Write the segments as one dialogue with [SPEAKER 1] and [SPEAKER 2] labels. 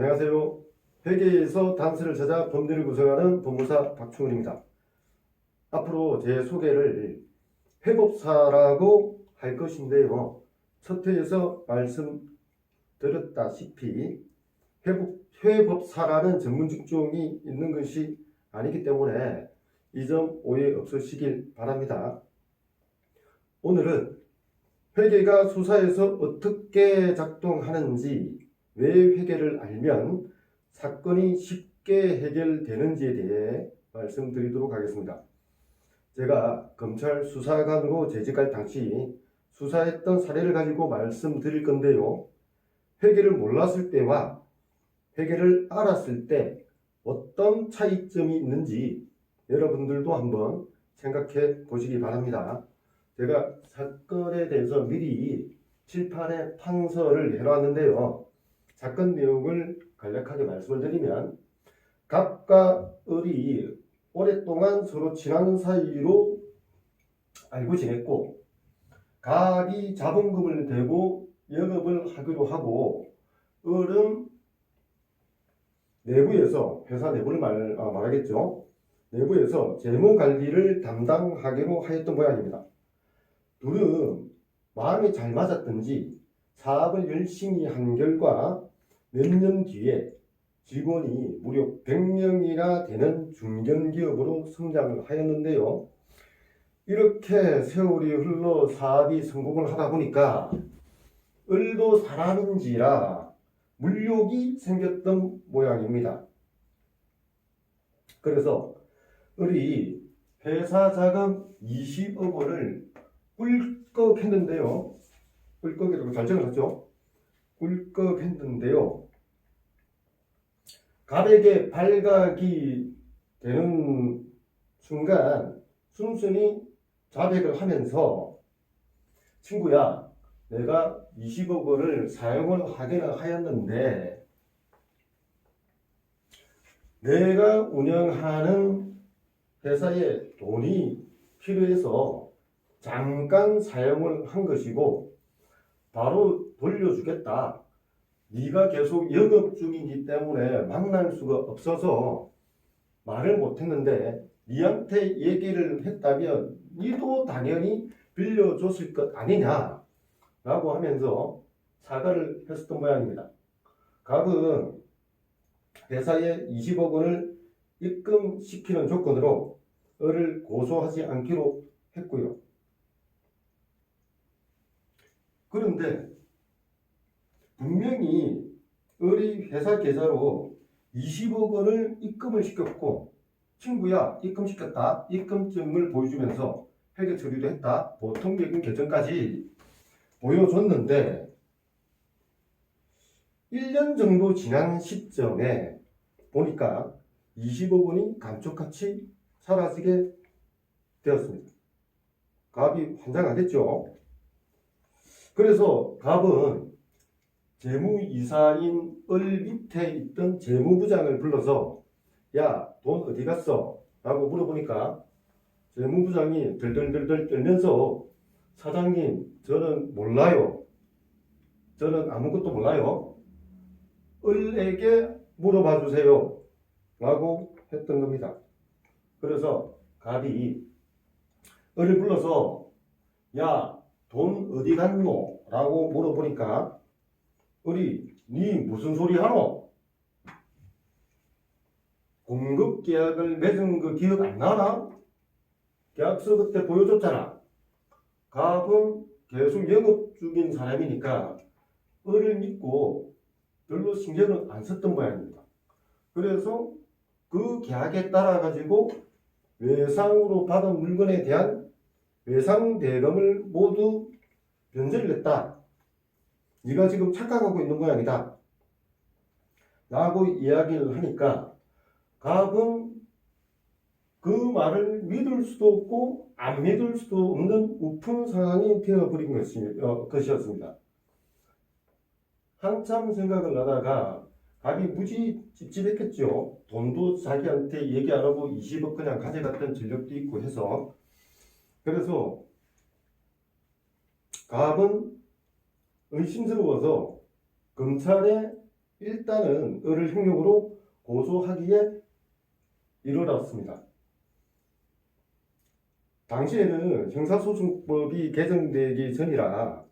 [SPEAKER 1] 안녕하세요. 회계에서 단서를 찾아 범죄를 구성하는 법무사 박충훈입니다. 앞으로 제 소개를 회법사라고 할 것인데요. 첫 회에서 말씀드렸다시피 회법, 회법사라는 전문 직종이 있는 것이 아니기 때문에 이 점 오해 없으시길 바랍니다. 오늘은 회계가 수사에서 어떻게 작동하는지 왜 회계를 알면 사건이 쉽게 해결되는지에 대해 말씀드리도록 하겠습니다. 제가 검찰 수사관으로 재직할 당시 수사했던 사례를 가지고 말씀드릴 건데요. 회계를 몰랐을 때와 회계를 알았을 때 어떤 차이점이 있는지 여러분들도 한번 생각해 보시기 바랍니다. 제가 사건에 대해서 미리 칠판에 판서를 해놨는데요. 사건 내용을 간략하게 말씀을 드리면 갑과 을이 오랫동안 서로 친한 사이로 알고 지냈고 갑이 자본금을 대고 영업을 하기로 하고 을은 내부에서 회사 내부를 말, 아, 말하겠죠. 내부에서 재무 관리를 담당하기로 하였던 모양입니다. 둘은 마음이 잘 맞았던지 사업을 열심히 한 결과 몇 년 뒤에 직원이 무려 100명이나 되는 중견기업으로 성장을 하였는데요. 이렇게 세월이 흘러 사업이 성공을 하다 보니까 을도 사람인지라 물욕이 생겼던 모양입니다. 그래서 을이 회사 자금 20억 원을 꿀꺽 했는데요. 꿀꺽이라고 잘 적어놨죠? 꿀꺽 했는데요. 갑에게 발각이 되는 순간 순순히 자백을 하면서 친구야 내가 20억 원을 사용을 하기는 하였는데 내가 운영하는 회사에 돈이 필요해서 잠깐 사용을 한 것이고 바로 돌려주겠다. 네가 계속 영업 중이기 때문에 만날 수가 없어서 말을 못했는데 네한테 얘기를 했다면 네도 당연히 빌려줬을 것 아니냐 라고 하면서 사과를 했었던 모양입니다. 갑은 회사에 20억 원을 입금시키는 조건으로 을을 고소하지 않기로 했고요. 그런데 분명히 을이 회사 계좌로 20억 원을 입금을 시켰고 친구야 입금시켰다 입금증을 보여주면서 회계 처리도 했다 보통 예금 계정까지 보여줬는데 1년 정도 지난 시점에 보니까 20억 원이 감쪽같이 사라지게 되었습니다. 갑이 환장하겠죠. 그래서 갑은 재무이사인 을 밑에 있던 재무부장을 불러서 야 돈 어디 갔어? 라고 물어보니까 재무부장이 들들들들 떨면서 사장님 저는 몰라요. 저는 아무것도 몰라요. 을에게 물어봐 주세요. 라고 했던 겁니다. 그래서 갑이 을을 불러서 야 돈 어디 갔노? 라고 물어보니까 을이 니 무슨 소리 하노? 공급 계약을 맺은 그 기억 안 나나? 계약서 그때 보여줬잖아. 갑은 계속 영업 중인 사람이니까 을을 믿고 별로 신경을 안 썼던 모양입니다. 그래서 그 계약에 따라 가지고 외상으로 받은 물건에 대한 외상 대금을 모두 변제를 했다. 네가 지금 착각하고 있는 모양이다. 라고 이야기를 하니까 갑은 그 말을 믿을 수도 없고 안 믿을 수도 없는 우픈 상황이 되어버린 어, 것이었습니다. 한참 생각을 하다가 갑이 무지 찝찝했겠죠. 돈도 자기한테 얘기 안 하고 20억 그냥 가져갔던 전력도 있고 해서 그래서 갑은 의심스러워서 검찰에 일단은 을을 형력으로 고소하기에 이르렀습니다. 당시에는 형사소송법이 개정되기 전이라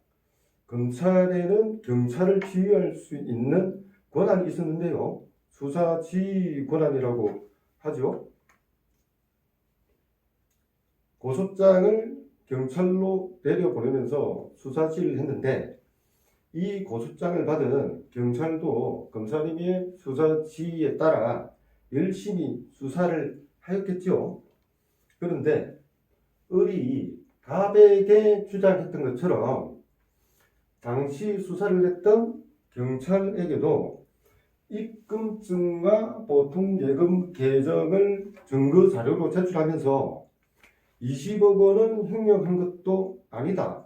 [SPEAKER 1] 검찰에는 경찰을 지휘할 수 있는 권한이 있었는데요. 수사 지휘 권한이라고 하죠. 고소장을 경찰로 내려보내면서 수사 지휘를 했는데 이 고소장을 받은 경찰도 검사님의 수사 지휘에 따라 열심히 수사를 하였겠죠. 그런데 을이 가백에 주장했던 것처럼 당시 수사를 했던 경찰에게도 입금증과 보통 예금 계정을 증거 자료로 제출하면서 20억 원은 횡령한 것도 아니다.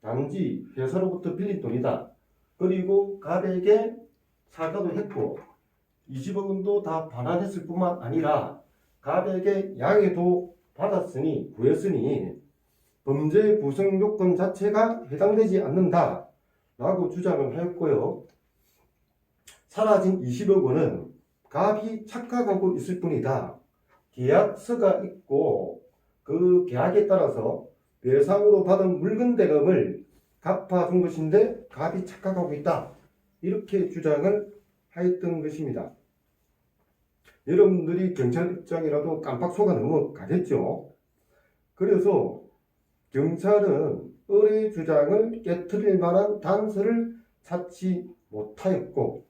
[SPEAKER 1] 단지 회사로부터 빌린 돈이다. 그리고 가백에 사과도 했고 20억 원도 다 반환했을 뿐만 아니라 가백에 양해도 받았으니 구했으니 범죄 구성 요건 자체가 해당되지 않는다 라고 주장을 하였고요. 사라진 20억 원은 갑이 착각하고 있을 뿐이다. 계약서가 있고 그 계약에 따라서 배상으로 받은 물건 대금을 갚아준 것인데 갑이 착각하고 있다. 이렇게 주장을 하였던 것입니다. 여러분들이 경찰 입장이라도 깜빡 속아 넘어가겠죠. 그래서 경찰은 을의 주장을 깨뜨릴 만한 단서를 찾지 못하였고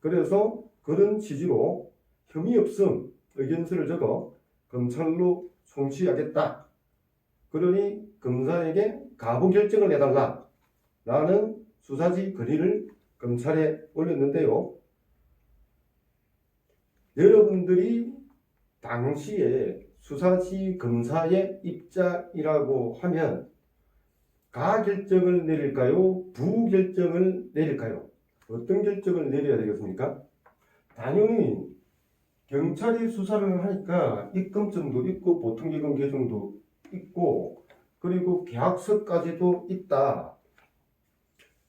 [SPEAKER 1] 그래서 그런 취지로 혐의 없음 의견서를 적어 검찰로 송치하겠다. 그러니 검사에게 가부 결정을 내달라. 라는 수사지 건의를 검찰에 올렸는데요. 여러분들이 당시에 수사지 검사의 입장이라고 하면 가 결정을 내릴까요? 부 결정을 내릴까요? 어떤 결정을 내려야 되겠습니까? 당연히 경찰이 수사를 하니까 입금증도 있고 보통예금 계정도 있고 그리고 계약서까지도 있다.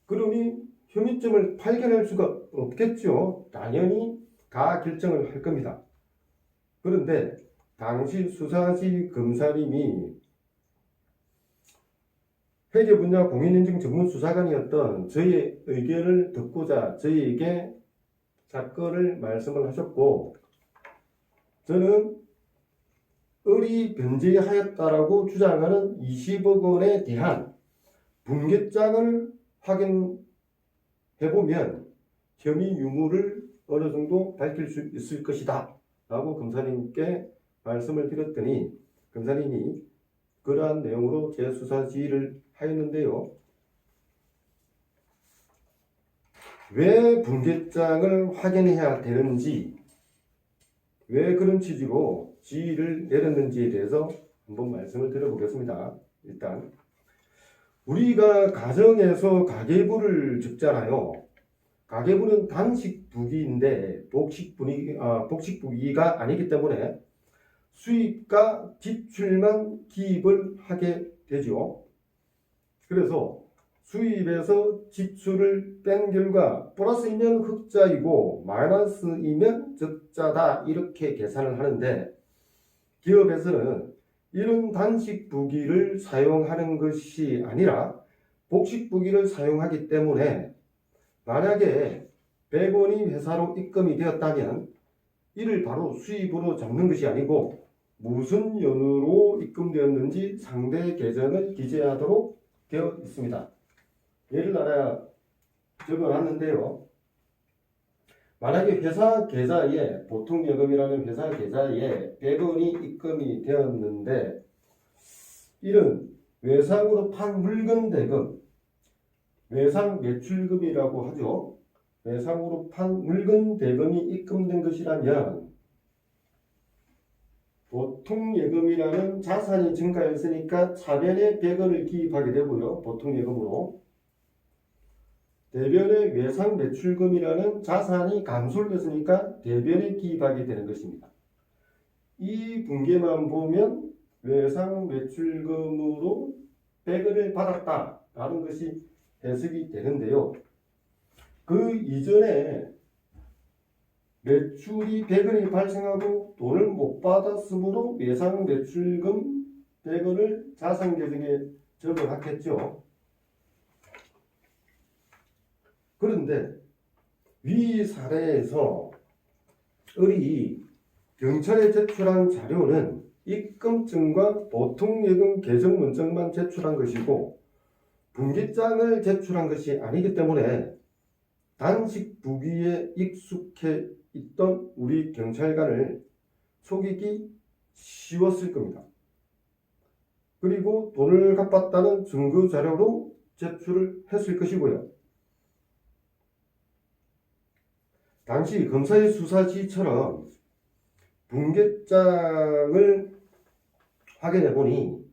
[SPEAKER 1] 그러니 혐의점을 발견할 수가 없겠죠. 당연히 가 결정을 할 겁니다. 그런데 당시 수사지 검사님이 회계 분야 공인인증 전문 수사관이었던 저의 의견을 듣고자 저희에게 사건을 말씀을 하셨고 저는 을이 변제하였다라고 주장하는 20억 원에 대한 분계장을 확인해보면 혐의 유무를 어느 정도 밝힐 수 있을 것이다 라고 검사님께 말씀을 드렸더니 검사님이 그러한 내용으로 재수사 지휘를 하였는데요. 왜 분계장을 확인해야 되는지, 왜 그런 취지로 지휘를 내렸는지에 대해서 한번 말씀을 드려보겠습니다. 일단 우리가 가정에서 가계부를 적잖아요. 가계부는 단식 부기인데 복식 분위 아, 복식 부기가 아니기 때문에 수입과 지출만 기입을 하게 되죠. 그래서 수입에서 지출을 뺀 결과 플러스이면 흑자이고 마이너스이면 적자다 이렇게 계산을 하는데 기업에서는 이런 단식 부기를 사용하는 것이 아니라 복식 부기를 사용하기 때문에 만약에 100원이 회사로 입금이 되었다면 이를 바로 수입으로 잡는 것이 아니고 무슨 연으로 입금되었는지 상대 계정을 기재하도록 되어 있습니다. 예를 하나 적어놨는데요. 만약에 회사 계좌에 보통 예금이라는 회사 계좌에 100원이 입금이 되었는데 이는 외상으로 판 물건 대금, 외상 매출금이라고 하죠. 외상으로 판 물건 대금이 입금된 것이라면 보통 예금이라는 자산이 증가했으니까 차변에 100원을 기입하게 되고요. 보통 예금으로. 대변의 외상 매출금이라는 자산이 감소를 했으니까 대변에 기입하게 되는 것입니다. 이 분계만 보면 외상 매출금으로 100원을 받았다라는 것이 해석이 되는데요. 그 이전에 매출이 100원이 발생하고 돈을 못 받았으므로 예상 매출금 100원을 자산 계정에 적어놨겠죠. 그런데 위 사례에서 을이 경찰에 제출한 자료는 입금증과 보통예금 계정 문정만 제출한 것이고 분기장을 제출한 것이 아니기 때문에 단식 부기에 익숙해 있던 우리 경찰관을 속이기 쉬웠을 겁니다. 그리고 돈을 갚았다는 증거 자료로 제출을 했을 것이고요. 당시 검사의 수사 지처럼 분계장을 확인해 보니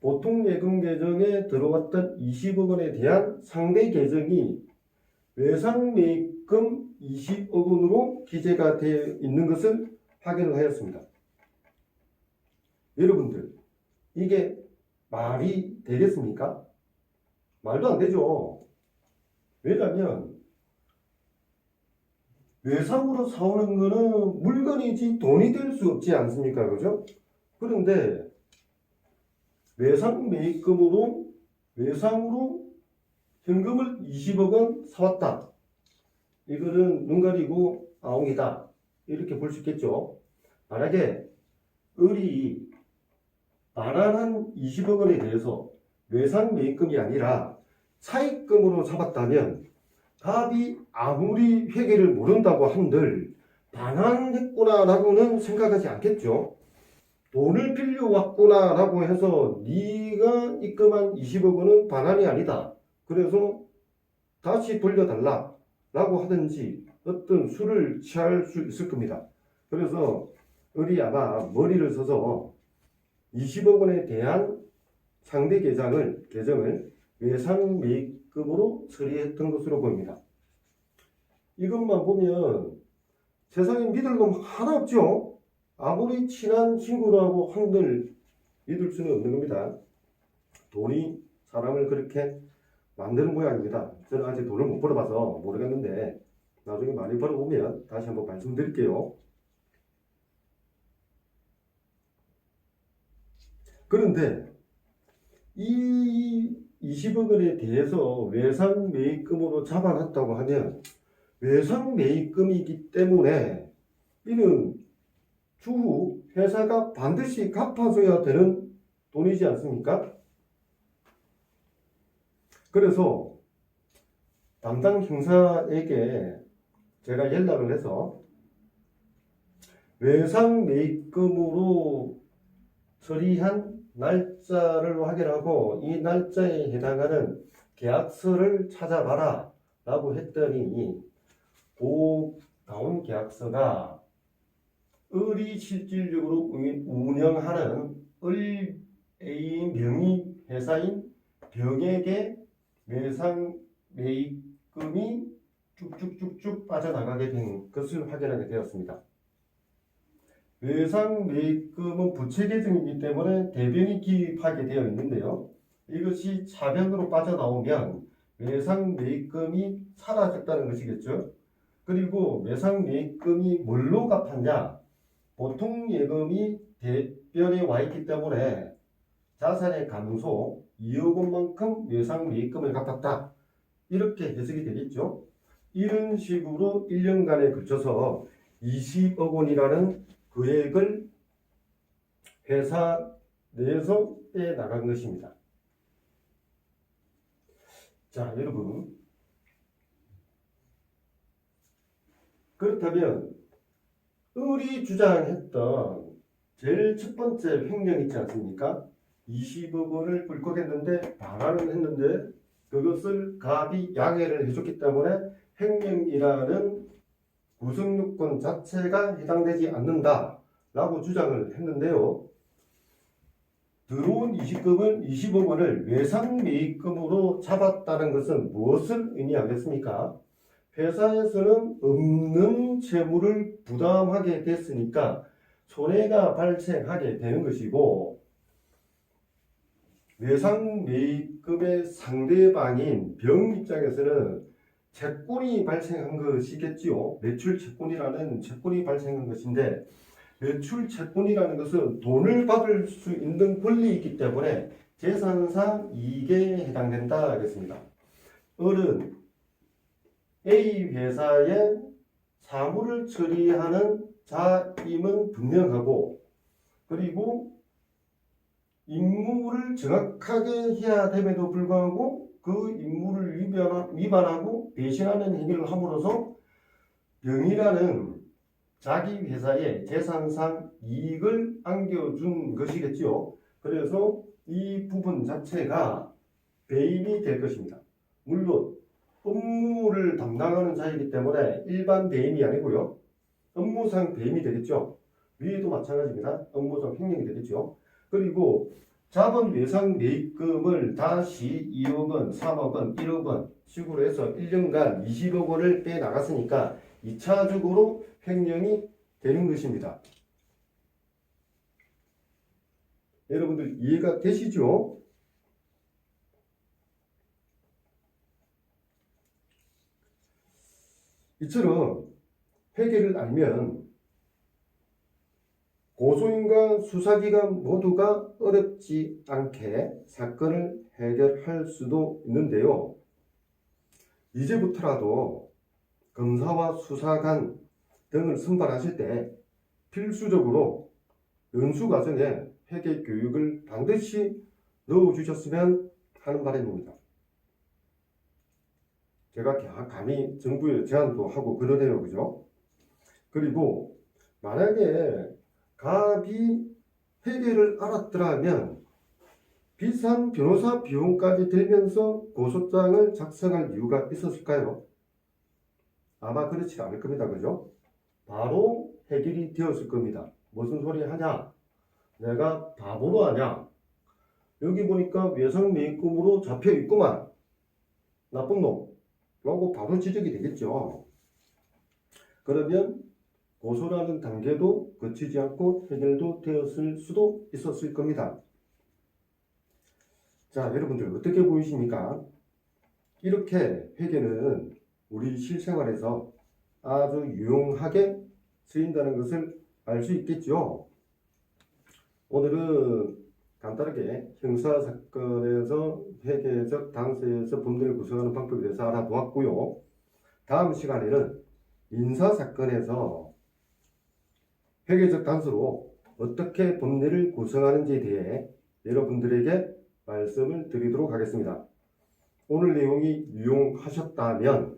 [SPEAKER 1] 보통 예금 계정에 들어왔던 20억 원에 대한 상대 계정이 외상 매입금 20억 원으로 기재가 되어 있는 것을 확인을 하였습니다. 여러분들, 이게 말이 되겠습니까? 말도 안 되죠. 왜냐하면 외상으로 사오는 거는 물건이지 돈이 될 수 없지 않습니까? 그죠? 그런데 외상 매입금으로 외상으로 현금을 20억 원 사왔다. 이거는 눈 가리고 아웅이다. 이렇게 볼 수 있겠죠. 만약에 을이 반환한 20억 원에 대해서 외상 매입금이 아니라 차입금으로 잡았다면 갑이 아무리 회계를 모른다고 한들 반환했구나라고는 생각하지 않겠죠. 돈을 빌려왔구나라고 해서 네가 입금한 20억 원은 반환이 아니다. 그래서 다시 돌려달라 라고 하든지 어떤 수를 취할 수 있을 겁니다. 그래서 을이 아마 머리를 써서 20억 원에 대한 상대 계장을 계정을 외상 매입 금으로 처리했던 것으로 보입니다. 이것만 보면 세상에 믿을 놈 하나 없죠. 아무리 친한 친구라고 한들 믿을 수는 없는 겁니다. 돈이 사람을 그렇게 만드는 모양입니다. 저는 아직 돈을 못 벌어봐서 모르겠는데 나중에 많이 벌어보면 다시 한번 말씀드릴게요. 그런데 이 20억 원에 대해서 외상 매입금으로 잡아놨다고 하면 외상 매입금이기 때문에 이는 추후 회사가 반드시 갚아줘야 되는 돈이지 않습니까? 그래서 담당 형사에게 제가 연락을 해서 외상 매입금으로 처리한 날짜를 확인하고 이 날짜에 해당하는 계약서를 찾아봐라 라고 했더니 그 나온 계약서가 을이 실질적으로 운영하는 을 A 명의 회사인 병에게 매상 매입금이 쭉쭉쭉쭉 빠져나가게 된 것을 확인하게 되었습니다. 외상 매입금은 부채 계정이기 때문에 대변이 기입하게 되어 있는데요. 이것이 차변으로 빠져나오면 외상 매입금이 사라졌다는 것이겠죠. 그리고 외상 매입금이 뭘로 갚았냐? 보통 예금이 대변에 와 있기 때문에 자산의 감소 2억 원만큼 외상 매입금을 갚았다. 이렇게 해석이 되겠죠. 이런 식으로 1년간에 걸쳐서 20억 원이라는 금액을 회사 내에서 빼 나간 것입니다. 자, 여러분. 그렇다면 을이 주장했던 제일 첫 번째 횡령 있지 않습니까? 20억 원을 불컥했는데 반환을 했는데 그것을 갑이 양해를 해줬기 때문에 횡령이라는 구성요건 자체가 해당되지 않는다라고 주장을 했는데요. 들어온 20금은 20억 원을 외상 매입금으로 잡았다는 것은 무엇을 의미하겠습니까? 회사에서는 없는 채무를 부담하게 됐으니까 손해가 발생하게 되는 것이고 외상 매입금의 상대방인 병 입장에서는 채권이 발생한 것이겠지요. 매출 채권이라는 채권이 발생한 것인데 매출 채권이라는 것은 돈을 받을 수 있는 권리이기 때문에 재산상 이익에 해당된다 하겠습니다. 을은 A 회사에 사무를 처리하는 자임은 분명하고 그리고 임무를 정확하게 해야 됨에도 불구하고 그 임무를 위반, 위반하고 배신하는 행위를 함으로써 병이라는 자기 회사에 재산상 이익을 안겨준 것이겠지요. 그래서 이 부분 자체가 배임이 될 것입니다. 물론 업무를 담당하는 자이기 때문에 일반 배임이 아니고요. 업무상 배임이 되겠죠. 위에도 마찬가지입니다. 업무상 횡령이 되겠죠. 그리고 자본 외상 매입금을 다시 2억 원, 3억 원, 1억 원 식으로 해서 1년간 20억 원을 빼 나갔으니까 2차적으로 횡령이 되는 것입니다. 여러분들 이해가 되시죠? 이처럼 회계를 알면 고소인과 수사기관 모두가 어렵지 않게 사건을 해결할 수도 있는데요. 이제부터라도 검사와 수사관 등을 선발하실 때 필수적으로 연수 과정에 회계 교육을 반드시 넣어 주셨으면 하는 바람입니다. 제가 가- 감히 정부에 제안도 하고 그러네요, 그죠? 그리고 만약에 갑이 회계를 알았더라면 비싼 변호사 비용까지 들면서 고소장을 작성할 이유가 있었을까요? 아마 그렇지 않을 겁니다. 그죠? 바로 해결이 되었을 겁니다. 무슨 소리 하냐? 내가 바보로 하냐? 여기 보니까 외상 매입금으로 잡혀 있구만. 나쁜 놈. 라고 바로 지적이 되겠죠. 그러면 고소라는 단계도 거치지 않고 해결도 되었을 수도 있었을 겁니다. 자, 여러분들 어떻게 보이십니까? 이렇게 회계는 우리 실생활에서 아주 유용하게 쓰인다는 것을 알 수 있겠죠. 오늘은 간단하게 형사 사건에서 회계적 당사에서 범죄를 구성하는 방법에 대해서 알아보았고요. 다음 시간에는 민사 사건에서 회계적 단서로 어떻게 법리를 구성하는지에 대해 여러분들에게 말씀을 드리도록 하겠습니다. 오늘 내용이 유용하셨다면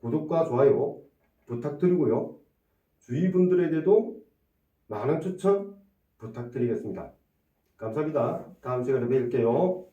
[SPEAKER 1] 구독과 좋아요 부탁드리고요. 주위 분들에게도 많은 추천 부탁드리겠습니다. 감사합니다. 다음 시간에 뵐게요.